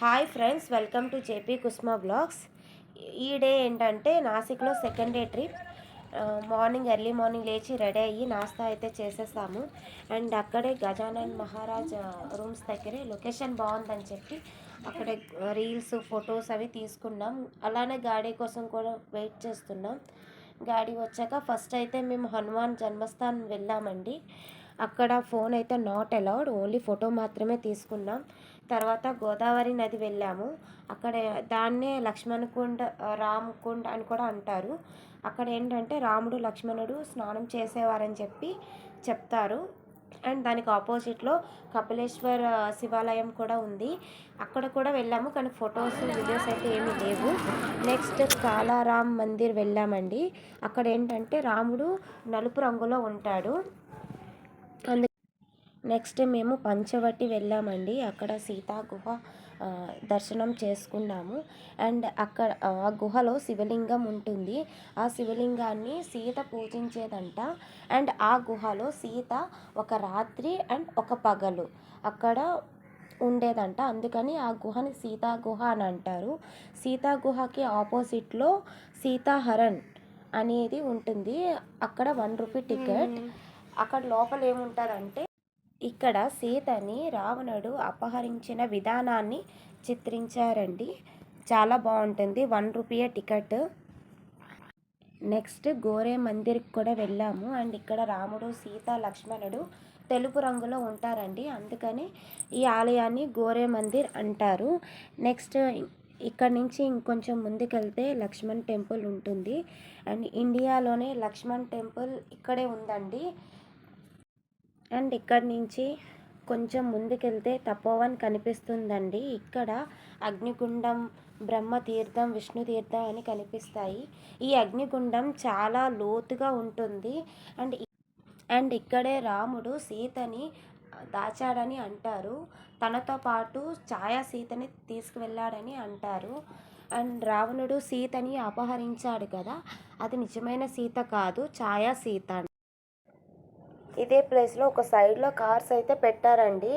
Hi friends welcome to JP Kusma vlogs. ఈ day ఏంటంటే నాసిక్లో second day trip. Morning early morning లేచి ready అయ్యి నాస్తా అయితే చేసేసాము. అండ్ అక్కడే గజానన్ మహారాజ్ రూమ్స్ దగ్గరే లొకేషన్ బాగుందని చెప్పి అక్కడే రీల్స్ ఫొటోస్ అవి తీసుకున్నాం. అలానే గాడి కోసం కూడా వెయిట్ చేస్తున్నాం. గాడి వచ్చాక ఫస్ట్ అయితే మేము హనుమాన్ జన్మస్థానం వెళ్ళామండి. అక్కడ ఫోన్ అయితే నాట్ అలౌడ్ ఓన్లీ ఫోటో మాత్రమే తీసుకున్నాం. తర్వాత గోదావరి నది వెళ్ళాము. అక్కడ దాన్నే లక్ష్మణకుండ కుండ రామ్ కుండ్ అని కూడా అంటారు. అక్కడ ఏంటంటే రాముడు లక్ష్మణుడు స్నానం చేసేవారని చెప్పి చెప్తారు. అండ్ దానికి ఆపోజిట్లో కపిలేశ్వర్ శివాలయం కూడా ఉంది. అక్కడ కూడా వెళ్ళాము కానీ ఫొటోస్ వీడియోస్ అయితే ఏమీ లేవు. నెక్స్ట్ కాలారాం మందిర్ వెళ్ళామండి. అక్కడ ఏంటంటే రాముడు నలుపు రంగులో ఉంటాడు. అందు నెక్స్ట్ మేము పంచవటి వెళ్ళామండి. అక్కడ సీతా గుహ దర్శనం చేసుకున్నాము. అండ్ అక్కడ ఆ గుహలో శివలింగం ఉంటుంది. ఆ శివలింగాన్ని సీత పూజించేదంట. అండ్ ఆ గుహలో సీత ఒక రాత్రి అండ్ ఒక పగలు అక్కడ ఉండేదంట. అందుకని ఆ గుహని సీతా గుహ అని అంటారు. సీతా గుహకి ఆపోజిట్లో సీతాహరణ్ అనేది ఉంటుంది. అక్కడ వన్ రూపీ టికెట్. అక్కడ లోపల ఏముంటారంటే ఇక్కడ సీతని రావణుడు అపహరించిన విధానాన్ని చిత్రించారండి. చాలా బాగుంటుంది. వన్ రూపీయే టికెట్. నెక్స్ట్ గోరే మందిర్కి కూడా వెళ్ళాము. అండ్ ఇక్కడ రాముడు సీత లక్ష్మణుడు తెలుపు రంగులో ఉంటారండి. అందుకని ఈ ఆలయాన్ని గోరే మందిర్ అంటారు. నెక్స్ట్ ఇక్కడ నుంచి ఇంకొంచెం ముందుకెళ్తే లక్ష్మణ్ టెంపుల్ ఉంటుంది. అండ్ ఇండియాలోనే లక్ష్మణ్ టెంపుల్ ఇక్కడే ఉందండి. అండ్ ఇక్కడ నుంచి కొంచెం ముందుకెళ్తే తపోవన్ కనిపిస్తుందండి. ఇక్కడ అగ్నిగుండం బ్రహ్మ తీర్థం విష్ణు తీర్థం అని కనిపిస్తాయి. ఈ అగ్నిగుండం చాలా లోతుగా ఉంటుంది. అండ్ అండ్ ఇక్కడే రాముడు సీతని దాచాడని అంటారు. తనతో పాటు ఛాయా సీతని తీసుకువెళ్ళాడని అంటారు. అండ్ రావణుడు సీతని అపహరించాడు కదా. అది నిజమైన సీత కాదు ఛాయా సీత ఇదే ప్లేస్లో ఒక సైడ్లో కార్స్ అయితే పెట్టారండి.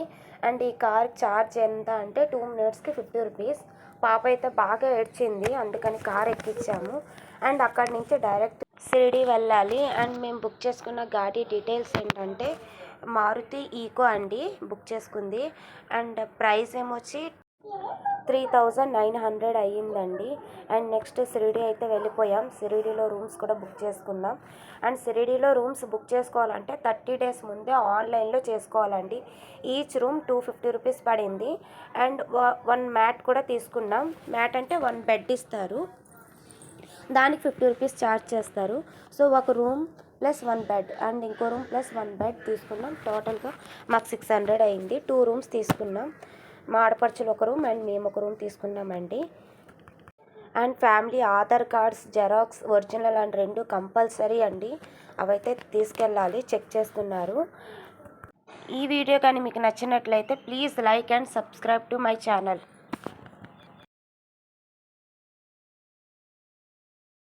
అండ్ ఈ కార్ ఛార్జ్ ఎంత అంటే టూ మినిట్స్కి ఫిఫ్టీ రూపీస్ పాప అయితే బాగా ఏడ్చింది అందుకని కార్ ఎక్కించాము అండ్ అక్కడి నుంచి డైరెక్ట్ షిరిడి వెళ్ళాలి. అండ్ మేము బుక్ చేసుకున్న గాడి డీటెయిల్స్ ఏంటంటే మారుతి ఈకో అండి బుక్ చేసుకుంది. అండ్ ప్రైస్ ఏమొచ్చి త్రీ థౌజండ్ నైన్ హండ్రెడ్ అయ్యిందండి. అండ్ నెక్స్ట్ షిరిడి అయితే వెళ్ళిపోయాం. షిరిడిలో రూమ్స్ కూడా బుక్ చేసుకున్నాం. అండ్ షిరిడిలో రూమ్స్ బుక్ చేసుకోవాలంటే థర్టీ డేస్ ముందే ఆన్లైన్లో చేసుకోవాలండి. Each room two fifty rupees పడింది. అండ్ వన్ మ్యాట్ కూడా తీసుకున్నాం. మ్యాట్ అంటే వన్ బెడ్ ఇస్తారు. దానికి ఫిఫ్టీ రూపీస్ ఛార్జ్ చేస్తారు. సో ఒక room plus one bed and ఇంకో రూమ్ ప్లస్ వన్ బెడ్ తీసుకున్నాం. టోటల్గా మాకు సిక్స్ హండ్రెడ్ అయింది టూ రూమ్స్ తీసుకున్నాం. మా ఆడపడుచులు ఒక రూమ్ అండ్ మేము ఒక రూమ్ తీసుకున్నామండి. And family Aadhaar cards xerox original and రెండు కంపల్సరీ అండి. అవైతే తీసుకెళ్ళాలి చెక్ చేస్తున్నారు. ఈ వీడియో కానీ మీకు నచ్చినట్లయితే please like and subscribe to my channel.